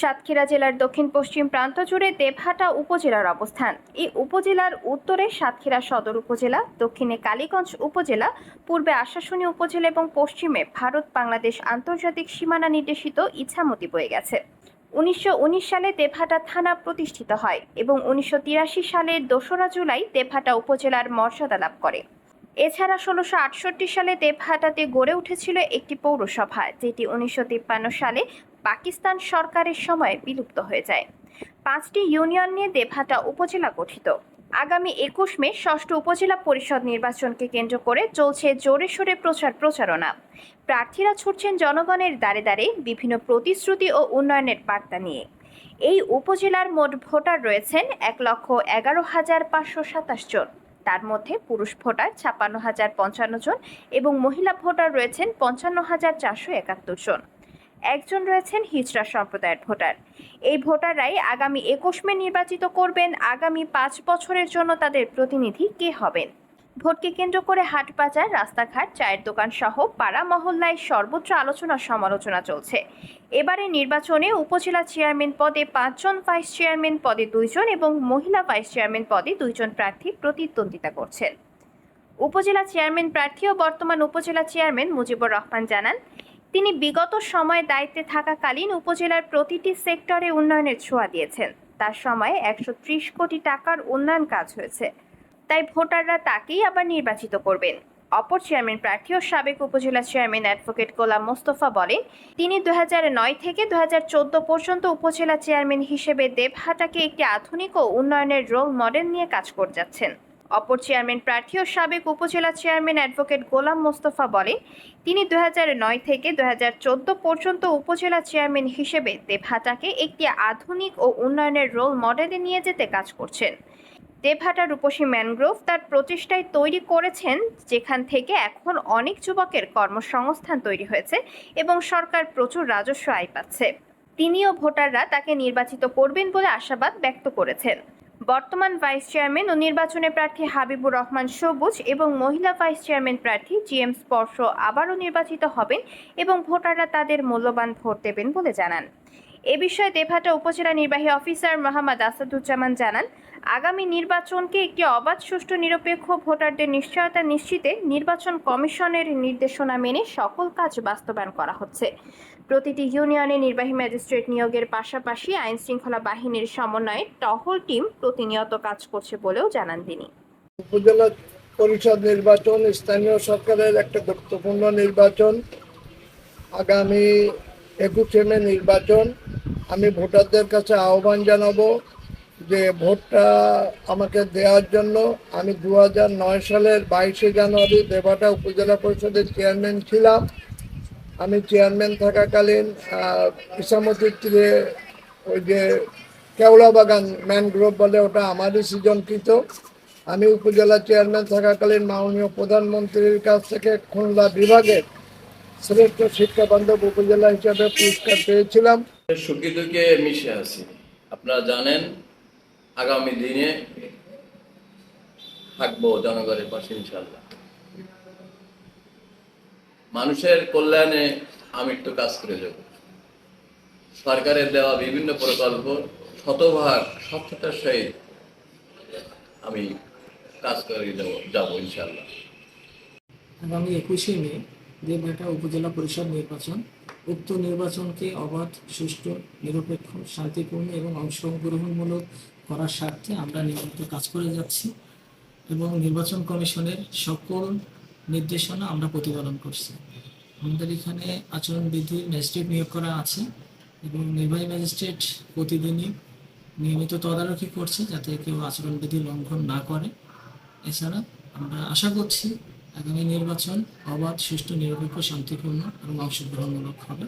সাতক্ষীরা জেলার দক্ষিণ পশ্চিম প্রান্ত জুড়ে দেবহাটা উপজেলার অবস্থান। এই উপজেলার উত্তরে সাতক্ষীরা সদর উপজেলা, দক্ষিণে কালীগঞ্জ উপজেলা, পূর্বে আশাশুনি উপজেলা এবং পশ্চিমে ভারত বাংলাদেশ আন্তর্জাতিক সীমানা নির্দেশিত ইছামতি বয়ে গেছে। উনিশশো উনিশ সালে দেবহাটা থানা প্রতিষ্ঠিত হয় এবং উনিশশো তিরাশি সালের দোসরা জুলাই দেবহাটা উপজেলার মর্যাদা লাভ করে। এছাড়া ষোলোশো আটষট্টি সালে দেবহাটাতে গড়ে উঠেছিল একটি পৌরসভা, যেটি উনিশশো তিপ্পান্ন সালে পাকিস্তান সরকারের সময় বিলুপ্ত হয়ে যায়। পাঁচটি ইউনিয়ন নিয়ে দেবহাটা উপজেলা গঠিত। আগামী একুশ মে ষষ্ঠ উপজেলা পরিষদ নির্বাচনকে কেন্দ্র করে চলছে জোরে সোরে প্রচার প্রচারণা। প্রার্থীরা ছুটছেন জনগণের দ্বারে দ্বারে বিভিন্ন প্রতিশ্রুতি ও উন্নয়নের বার্তা নিয়ে। এই উপজেলার মোট ভোটার রয়েছেন এক লক্ষ এগারো হাজার পাঁচশো সাতাশ জন। তার মধ্যে পুরুষ ভোটার ছাপ্পান্ন হাজার পঞ্চান্ন জন এবং মহিলা ভোটার রয়েছেন পঞ্চান্ন হাজার চারশো একাত্তর জন। একজন রয়েছেন হিজড়া সম্প্রদায়ের ভোটার। এই ভোটাররাই আগামী একুশ মে নির্বাচিত করবেন। আগামী পাঁচ বছরের জন্য তাদের প্রতিনিধি কে হবেন? ভোটকে কেন্দ্র করে হাট বাজার রাস্তাঘাট, চায়ের দোকান সহ পাড়া মহল্লায় সর্বোচ্চ আলোচনা সমালোচনা চলছে। এবারে নির্বাচনে উপজেলা চেয়ারম্যান পদে পাঁচজন, ভাইস চেয়ারম্যান পদে দুইজন এবং মহিলা ভাইস চেয়ারম্যান পদে দুইজন প্রার্থী প্রতিদ্বন্দ্বিতা করছেন। উপজেলা চেয়ারম্যান প্রার্থী ও বর্তমান উপজেলা চেয়ারম্যান মুজিবুর রহমান জানান, তিনি বিগত সময়ে দায়িত্বে থাকাকালীন উপজেলার প্রতিটি সেক্টরে উন্নয়নের ছোঁয়া দিয়েছেন। তার সময়ে একশো ত্রিশ কোটি টাকার উন্নয়ন কাজ হয়েছে। ভোটাররা তাকেই আবার নির্বাচিত করবেন। অপর চেয়ারম্যান প্রার্থী ও সাবেক উপজেলা চেয়ারম্যান অ্যাডভোকেট গোলাম মোস্তফা বলেন, তিনি দু নয় থেকে দুহাজার চোদ্দ পর্যন্ত উপজেলা চেয়ারম্যান হিসেবে দেবহাটাকে একটি আধুনিক ও উন্নয়নের রোল মডেল নিয়ে কাজ করে যাচ্ছেন। অপর চেয়ারম্যান প্রার্থী ও সাবেক উপজেলা চেয়ারম্যান অ্যাডভোকেট গোলাম মোস্তফা বলেন, তিনি দু নয় থেকে দুহাজার চোদ্দ পর্যন্ত উপজেলা চেয়ারম্যান হিসেবে দেবহাটাকে একটি আধুনিক ও উন্নয়নের রোল মডেলে নিয়ে যেতে কাজ করছেন। দেবহাটা রূপসী ম্যানগ্রোভ তার প্রচেষ্টায় তৈরি করেছেন, যেখান থেকে এখন অনেক যুবকের কর্মসংস্থান তৈরি হয়েছে এবং সরকার প্রচুর রাজস্ব আয় পাচ্ছে। তিনিও ভোটাররা তাকে নির্বাচিত করবেন বলে আশাবাদ ব্যক্ত করেছেন। বর্তমান ভাইস চেয়ারম্যান ও নির্বাচনে প্রার্থী হাবিবুর রহমান সবুজ এবং মহিলা ভাইস চেয়ারম্যান প্রার্থী জি এম স্পর্শ আবারও নির্বাচিত হবেন এবং ভোটাররা তাদের মূল্যবান ভোট দেবেন বলে জানান। এ বিষয়ে দেবহাটা উপজেলা নির্বাহী অফিসার মোহাম্মদ আসাদুজ্জামান জানান, আগামী নির্বাচনকে একটি অবাধ, সুষ্ঠু, নিরপেক্ষ ভোটারদের নিশ্চয়তা নিশ্চিতে নির্বাচন কমিশনের নির্দেশনা মেনে সকল কাজ বাস্তবায়ন করা হচ্ছে। প্রতিটি ইউনিয়নে নির্বাহী ম্যাজিস্ট্রেট নিয়োগের পাশাপাশি আইন শৃঙ্খলা বাহিনীর সমন্বয়ে টহল টিম প্রতিনিয়ত কাজ করছে বলেও জানান তিনি। উপজেলা পরিষদ নির্বাচন স্থানীয় সরকারের একটা গুরুত্বপূর্ণ নির্বাচন। আগামী একুশে মে নির্বাচন, আমি ভোটারদের কাছে আহ্বান জানাব যে ভোটটা আমাকে দেওয়ার জন্য। আমি দু নয় সালের বাইশে জানুয়ারি দেবাটা উপজেলা পরিষদের চেয়ারম্যান ছিলাম। আমি চেয়ারম্যান থাকাকালীন ইসামতির তীরে ওই যে কেওলা বাগান ম্যানগ্রোভ বলে ওটা আমারই সৃজনকৃত। আমি উপজেলা চেয়ারম্যান থাকাকালীন মাননীয় প্রধানমন্ত্রীর কাছ থেকে খুলনা বিভাগের শ্রেষ্ঠ শিক্ষা বান্ধব উপজেলা হিসাবে পুরস্কার পেয়েছিলাম। সুখী দুঃখে মিশে আছি। আপনারা জানেন আগামী দিনে থাকব জনগণের পাশে ইনশাল্লাহ মানুষের কল্যাণে আমি একটু কাজ করে যাব। সরকারের দেওয়া বিভিন্ন প্রকল্প শতভাগ স্বচ্ছতার সহিত আমি কাজ করে যাব যাব ইনশাল্লাহ আগামী একুশে মে দেবঘাটা উপজেলা পরিষদ নির্বাচন। উক্ত নির্বাচনকে অবাধ, সুষ্ঠু, নিরপেক্ষ, শান্তিপূর্ণ এবং অংশগ্রহণমূলক করার স্বার্থে আমরা নিয়মিত কাজ করে যাচ্ছি এবং নির্বাচন কমিশনের সকল নির্দেশনা আমরা প্রতিপালন করছি। আমাদের এখানে আচরণবিধির ম্যাজিস্ট্রেট নিয়োগ করা আছে এবং নির্বাহী ম্যাজিস্ট্রেট প্রতিদিনই নিয়মিত তদারকি করছে যাতে কেউ আচরণবিধি লঙ্ঘন না করে। এছাড়া আমরা আশা করছি আগামী নির্বাচন অবাধ সুষ্ঠু নিরপেক্ষ শান্তিপূর্ণ এবং অংশগ্রহণমূলক হবে।